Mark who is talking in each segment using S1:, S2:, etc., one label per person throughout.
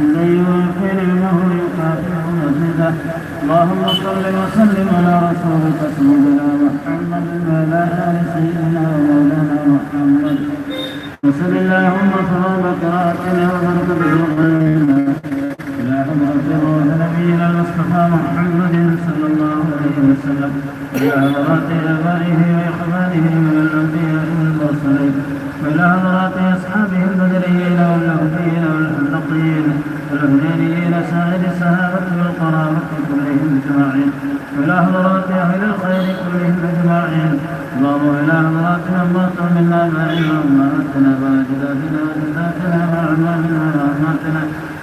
S1: يوفي نعمه ويكافئ مزيده اللهم صل وسلم على رسولك سيدنا محمد وعلى آل سيدنا ومولانا محمد. وصل اللهم ثواب قراءتنا وبركة بجمعنا إلى حضرة روح نبينا المصطفى محمد صلى الله عليه وسلم. إلى حضرات آبائه وإخوانه والهدانيين سائر الصحابة والقرابة كلهم أجمعين وإلى حضرات أهل الخير كلهم أجمعين اللهم إلى حضرات من مات منا ما إلا أمهاتنا وأجدادنا وجداتنا وأعمامنا وأمهاتنا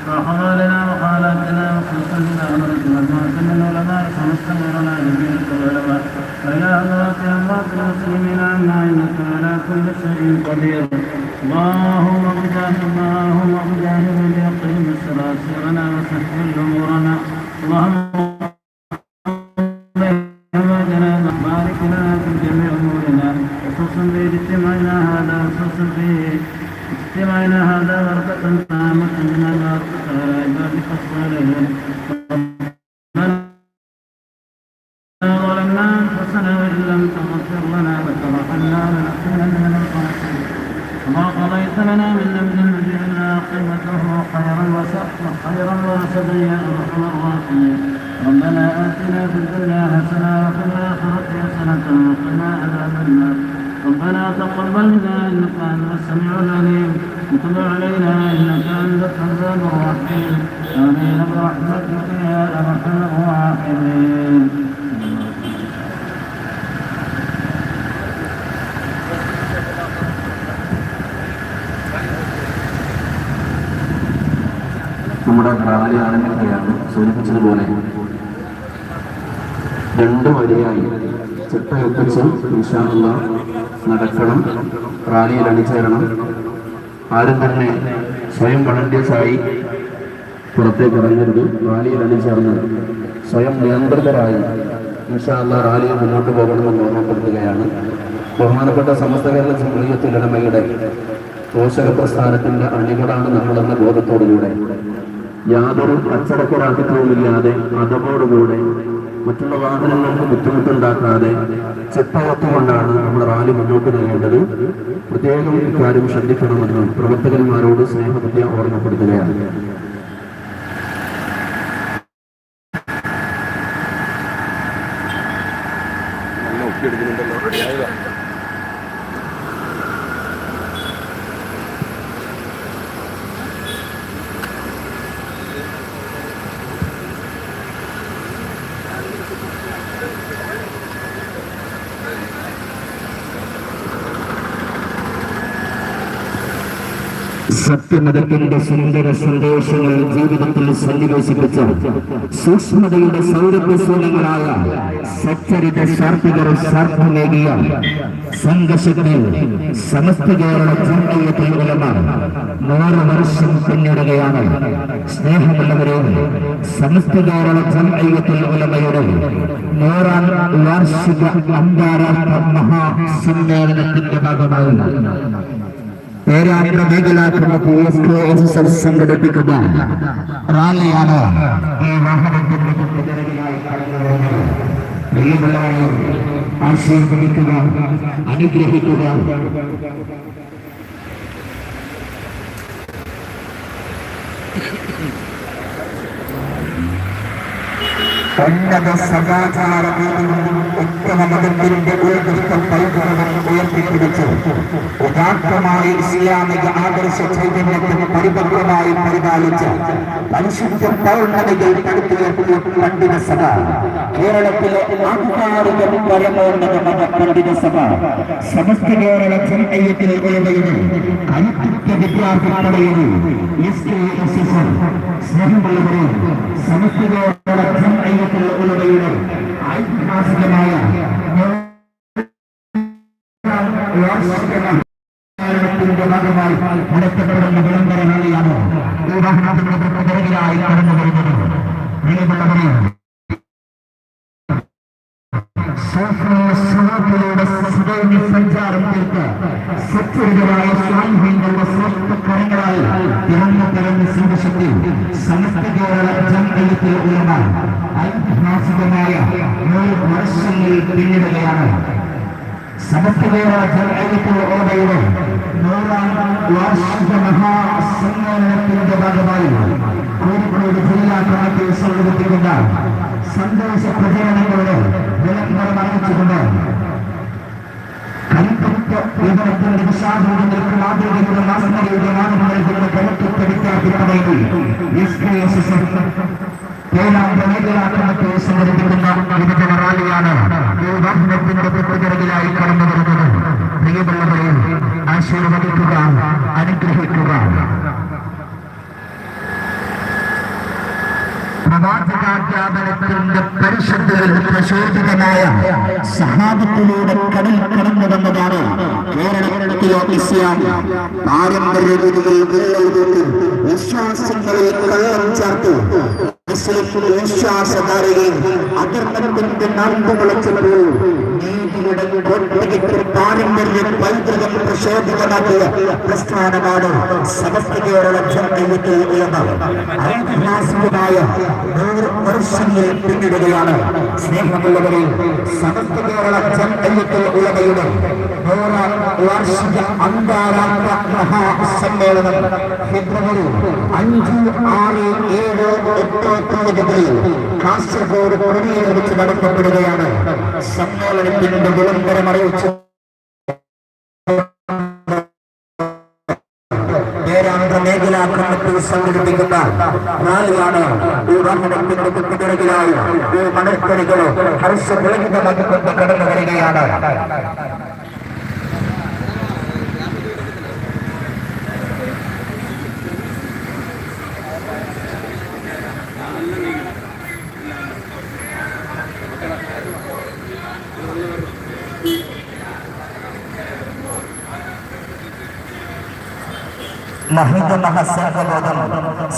S1: وحضارنا وخالاتنا وخصوصا من أمرك والمات من علماء فمستمرنا جميع خصوصا في اجتماعنا هذا بركة تامة لنا بارك على عبادك الصالحين ظلمنا أنفسنا وإن لم تغفر لنا وترحمنا لنكونن من الخاسرين. وما قضيت لنا من أمر نجعلنا عاقبته خيرا وسخا خيرا ورشدا يا أرحم الراحمين ربنا آتنا في الدنيا حسنة وفي الآخرة حسنة وقنا عذاب النار. ربنا تقبل منا إنك أنت السميع العليم وتب علينا إنك أنت التواب الرحيم آمين برحمتك يا أرحم الراحمين
S2: നമ്മുടെ റാലി ആരംഭിക്കുകയാണ് സൂചിപ്പിച്ചതുപോലെ രണ്ട് വരിയായി ചിട്ടയൊപ്പിച്ച് ഇൻഷാള്ള നടക്കണം റാലിയിൽ അണിചേരണം. ആരും തന്നെ സ്വയം വളണ്ടിയേഴ്സായി പുറത്തേക്ക് ഇറങ്ങരുത്. റാലിയിൽ അണിചേർന്ന് സ്വയം നിയന്ത്രിതരായി ഇൻഷാല്ല റാലിയിൽ മുന്നോട്ട് പോകണമെന്ന് ഓർമ്മപ്പെടുത്തുകയാണ്. ബഹുമാനപ്പെട്ട സമസ്ത കേരള ജമീയത്തുലമയുടെ പോഷക പ്രസ്ഥാനത്തിന്റെ അണികളാണ് നമ്മളെന്ന ബോധത്തോടുകൂടെ യാതൊരു അച്ചടക്കരാഹിത്യവുമില്ലാതെ അതവോടുകൂടെ മറ്റുള്ള വാഹനങ്ങൾക്ക് ബുദ്ധിമുട്ടുണ്ടാക്കാതെ ചിട്ടവത്തുകൊണ്ടാണ് നമ്മൾ റാലി മുന്നോട്ട് നൽകേണ്ടത് പ്രത്യേകം ഇക്കാര്യം ശ്രദ്ധിക്കണമെന്ന് പ്രവർത്തകന്മാരോട് സ്നേഹബുദ്ധിയ ഓർമ്മപ്പെടുത്തുകയാണ്. സത്യമതത്തിന്റെ സുന്ദര സന്ദേശങ്ങൾ ജീവിതത്തിൽ സന്നിവേശിപ്പിച്ച സൂക്ഷ്മതയുടെ സൗരഭ്യസൂലങ്ങളായ സച്ചരിത ശാർത്തികർ നേടിയ സംഘശക്തി സമസ്ത കേരള ജനീയ ഉലമ നൂറ് വർഷം പിന്നിടുകയാണ്. സ്നേഹമുള്ളവരെ സമസ്ത കേരള ജനീയത്തിൽ ഉലമയുടെ നൂറാം വാർഷിക അന്താരാഷ്ട്ര മഹാസമ്മേളനത്തിന്റെ ഭാഗമായി പേരാമ്പ്ര മേഖലാ കമ്മിറ്റി എസ് എസ് സംഘടിപ്പിക്കുന്ന റാലിയാണ് ഈ വാഹനത്തിന്റെ പിറകിലായി കടന്നുവരുന്നത് പ്രിയമുള്ളവരെ ആശീർവദിക്കുക അനുഗ്രഹിക്കുക
S3: ഉന്നത സദാചാരരീതിയും ഉത്തമ മതത്തിന്റെ ഉത്കൃഷ്ട പൈതൃകം ഉയർത്തിപ്പിടിച്ചു. യഥാർത്ഥമായ ഇസ്ലാമിക ആദർശ ചൈതന്യത്തിന് പരിപക്വമായി പരിപാലിച്ച പരിശുദ്ധ പൗർണമികൾ പടുത്തുയർത്തിയ പണ്ഡിത സഭ. കേരളത്തിലെ ആധികാരിക പരമോന്നത മത പണ്ഡിത സഭ. സമസ്ത കേരള ജനയ്യത്തിൽ ഉയർന്നു കരുത്തുറ്റ വിദ്യാർത്ഥി പടയുന്നു. എസ് കെ എസ് എസ് സ്നേഹമുള്ളവരെ സമസ്ത കേരള ജനയ്യത്തിൽ ഉലമയുടെ ഐതിഹാസികമായ ത്തിന്റെ ഭാഗമായി നടത്തപ്പെടുന്ന വിളംബര വേളയാണ് ഈ വാഹനത്തിന്റെ പിറകിലായി കടന്നു വരുന്നത്. സുഗമ സഞ്ചാരം തീർത്ത് സത്യവിധമായ സ്വാമിഹീങ്ങളുടെ ശ്രേഷ്ഠ കരങ്ങളാൽ ഇറങ്ങി തരുന്ന ശിവശക്തി സമസ്ത കേരള ജനതയത്തിൽ ഉയർന്ന ഐതിഹാസികമായ നൂറ് വർഷങ്ങൾ പിന്നിടുകയാണ്. സമസ്ത കേരള ജനതയത്തിൽ ഓടയുടെ നൂറാം വാർഷിക മഹാസമ്മേളനത്തിന്റെ ഭാഗമായി കോഴിക്കോട് ജില്ലാ കമ്മിറ്റി സംഘടിപ്പിക്കുന്ന സന്ദേശ പ്രചരണങ്ങളുടെ വിളംബരം അറിയിച്ചുകൊണ്ട് കരുത്തുറ്റ വിവരത്തിന്റെ വിശാഖയുടെ മാതൃകയുടെ മാസങ്ങളുടെ മാനവങ്ങളുടെ കരുത്തുറ്റ വിദ്യാർത്ഥി പടയിൽ എസ് കെ എസ് ഏഴാം കേസ് സംഘടിപ്പിക്കുന്ന വിവിധ റാലിയാണ് ഈ വാഹനത്തിന്റെ പിറകിലായി കടന്നു വരുന്നത്. പ്രിയമുള്ളവരെ ആശീർവദിക്കുക അനുഗ്രഹിക്കുക. പ്രവാചകാജ്ഞാപനത്തിന്റെ പരിശുദ്ധയിൽ പ്രചോദിതമായ സഹാബത്തിലൂടെ കടൽ കടന്നു വന്നതാണ് കേരളത്തിലെ ഇസ്ലാം. പാരമ്പര്യ രീതിയിൽ വിശ്വാസങ്ങളിൽ കള്ളം ചേർത്ത്. പ്രശോഭിതമാക്കിയ പ്രസ്ഥാനമാണ് സമസ്ത കേരള പിന്നിടുകയാണ്. സ്നേഹമുള്ളവരെ സമസ്ത കേരള അന്താരാഷ്ട്ര മഹാസമ്മേളനം ഫെബ്രുവരി അഞ്ച് ആറ് ഏഴ് തീയതികളിൽ കാസർഗോഡ് കൊടിയിൽ വെച്ച് നടത്തപ്പെടുകയാണ്. സമ്മേളനത്തിന്റെ വിളംബരം അറിയിച്ചു. മേഖലാ കമ്മിറ്റി സംഘടിപ്പിക്കുന്ന റാലിയാണ് ഈ വാഹനത്തിന്റെ പിറകിലായി ഈ മണൽപ്പണികൾ ഹർഷപുളകിതമാക്കിക്കൊണ്ട് കടന്നു വരികയാണ് മഹിത മഹാസംഘബോധം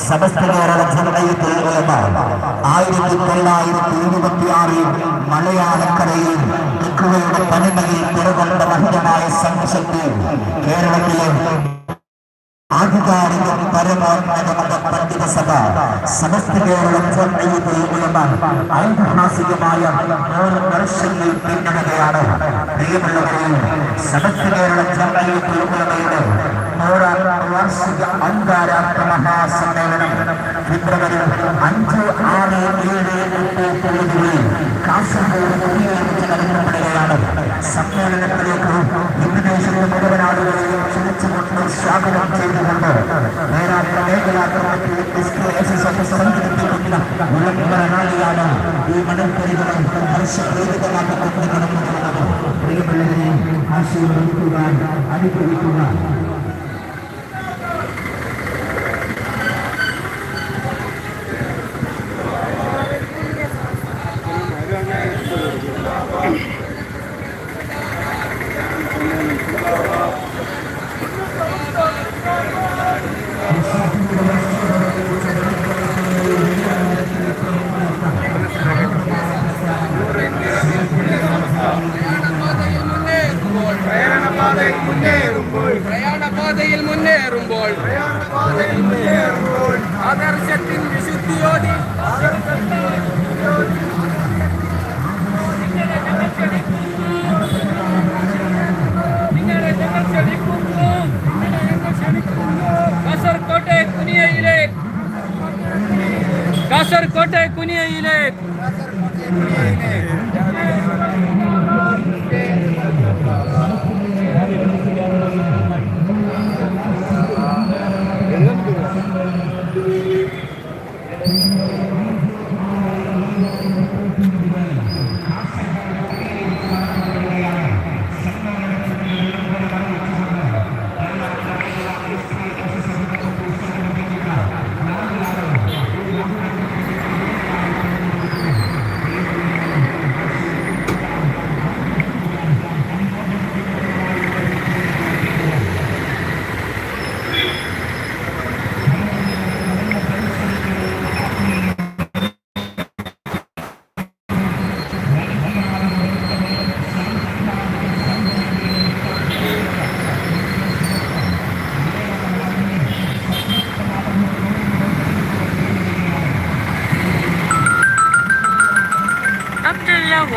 S3: സമസ്ത കേരള ജനതയിൽ ഉലമ ആയിരത്തി തൊള്ളായിരത്തി ഇരുപത്തി ആറിൽ മലയാളക്കരയിൽ തെക്കുവയുടെ പനിമയിൽ തിരകൊണ്ട മഹിതമായ സംഘശക്തി കേരളത്തിലെ ആധികാരിക പരമോന്നത പണ്ഡിത സഭ സമസ്ത കേരളം ഐതിഹാസികമായ നൂറ് വർഷങ്ങൾ പിന്നിടുകയാണ് പ്രിയമുള്ളവരെയും സമസ്ത കേരള ജനതയിൽ വാർഷിക അന്താരാഷ്ട്ര മഹാസമ്മേളനം ഫെബ്രുവരി അഞ്ച് ആറ് ഏഴ് എട്ട് തീയതികളിൽ കാസർഗോഡ് കുടിയേറി നടത്തപ്പെടുകയാണ്. സമ്മേളനത്തിലേക്ക് ഇന്തോനേഷ്യയിലെ മുഴുവൻ ആളുകളെയും ക്ഷണിച്ചുകൊണ്ട് സ്വാഗതം ചെയ്തുകൊണ്ട് നേരാട്ട മേഖലാക്രമത്തിൽ S K S S F സംഘടിപ്പിക്കുന്ന വിളംബര റാലിയാണ് ഈ മണൽപ്പരികളെ ഹർഷപ്രേരിതമാക്കിക്കൊണ്ട് കടന്നു പ്രിയമുള്ളവരെ ആശീർവദിക്കുക അനുഗ്രഹിക്കുക শেখ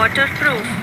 S3: Waterproof